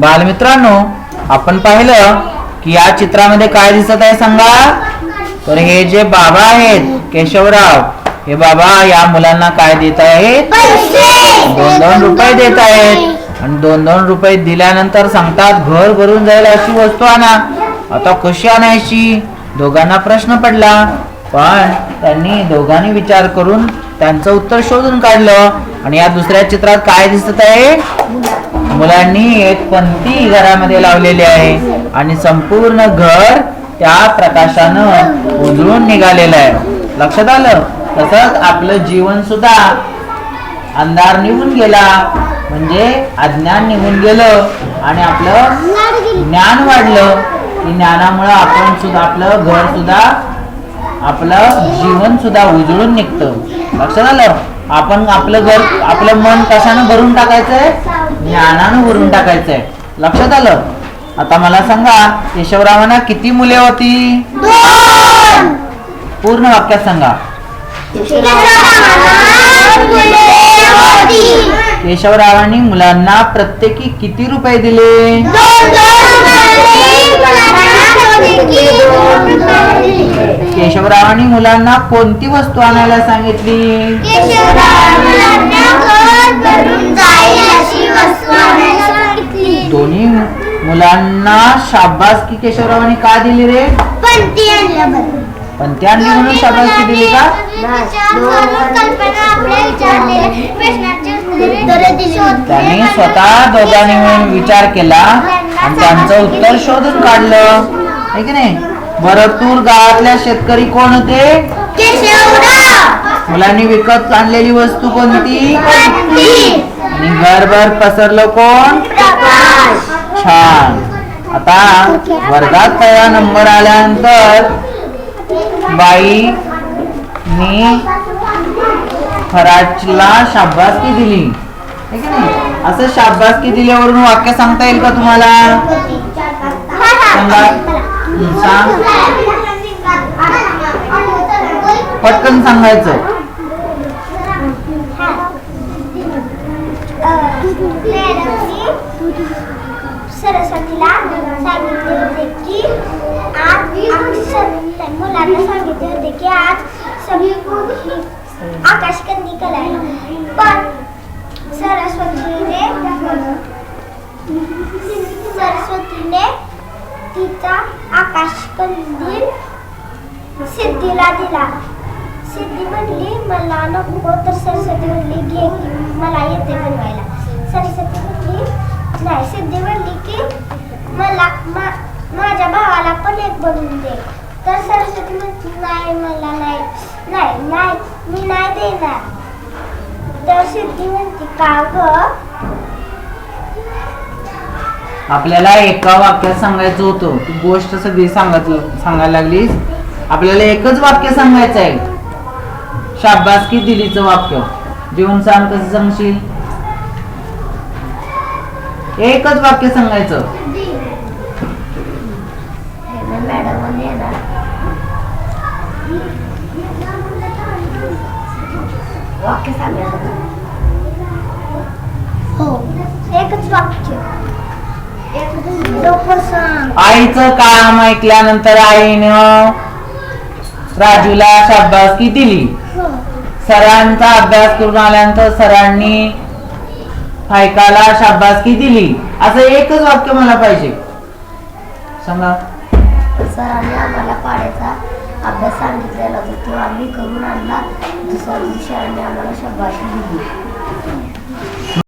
बालमित्रांनो आपण पाहिलं की या चित्रामध्ये काय दिसत आहे सांगा? तर हे जे बाबा आहेत केशवराव हे बाबा या मुलांना काय देत आहेत? दोन दोन रुपये देत आहेत. आणि दोन दोन रुपये दिल्यानंतर सांगतात घर भरून जाईल अशी वस्तू आणा. आता कशी आणायची? दोघांना प्रश्न पडला. पण त्यांनी दोघांनी विचार करून त्यांचं उत्तर शोधून काढलं. आणि या दुसऱ्या चित्रात काय दिसत आहे? मुलांनी एक पंक्ती घरामध्ये लावलेली आहे. आणि संपूर्ण घर त्या प्रकाशानं उजळून निघालेलं आहे. लक्षात आलं? तसंच आपलं जीवन सुद्धा अंधार निघून गेला. म्हणजे अज्ञान निघून गेलं. आणि आपलं ज्ञान वाढलं. की ज्ञानामुळं आपण सुद्धा आपलं घर सुद्धा आपलं जीवन सुद्धा उजळून निघतं. लक्षात आलं? आपण आपलं घर आपलं मन कशानं भरून टाकायचंय ज्ञानानं भरून टाकायचंय. लक्षात आलं? आता मला सांगा केशवरावांना किती मुले होती? पूर्ण वाक्यात सांगा. केशवरावांनी मुलांना प्रत्येकी किती रुपये दिले? केशवरावांनी मुलांना कोणती वस्तू आणायला सांगितली? मुलांना शाबासकी केशवरावांनी का दिली रे? पण त्या आणली म्हणून शाबासकी दिली का? त्यांनी स्वतः दोघांनी मिळून विचार केला आणि त्यांचं उत्तर शोधून काढलं. है की नाही? भरतूर गावातल्या शेतकरी कोण होते? मुलांनी विकत आणलेली वस्तू कोणती? आणि घरभर पसरलं कोण? छान. आता वर्गात पहिला नंबर आल्यानंतर बाईनी फराजला शाबासकी दिली. असं शाबासकी दिल्यावरून वाक्य सांगता येईल का तुम्हाला? सांगा. सांग. पटकन सांगायचं सरस्वतीला सांगितले होते की आज आज मुलांना होते. की आज सगळी आकाश कंदी आहे. पण सरस्वतीने सरस्वतीने तिचा आकाश कंदील सिद्धीला दिला. सिद्धी म्हणली मला नको. तर सरस्वती म्हणली घे मला येते बनवायला. सरस्वती म्हणली नाही. सिद्धी म्हणली की मला मा, माझ्या भावाला पण एक बनवून दे. तर सरस्वती म्हणते नाही मला नाही नाही नाही मी नाही देणार. तर सिद्धी म्हणते का ग? आपल्याला एका वाक्यात सांगायचं होतं. तू गोष्ट सगळी सांगत सांगायला लागलीस. आपल्याला एकच वाक्य सांगायचं आहे. शाबासकी दिलीचं वाक्य? जेवण सांग कसं सांगशील? एकच वाक्य सांगायचं. वाक्य सांगायचं हो एकच वाक्य आईचं काम ऐकल्यानंतर आईनं राजूला शाबासकी दिली. हो. सरांचा अभ्यास करून आल्यानंतर सरांनी फायकाला शाबासकी दिली. असं एकच वाक्य मला पाहिजे. सांगा. सरांनी आम्हाला पाड्याचा. अभ्यास सांगितलेला होता. तो आम्ही करून आणला. दुसऱ्या दिवशी आणि आम्हाला शब्दाशी दिली.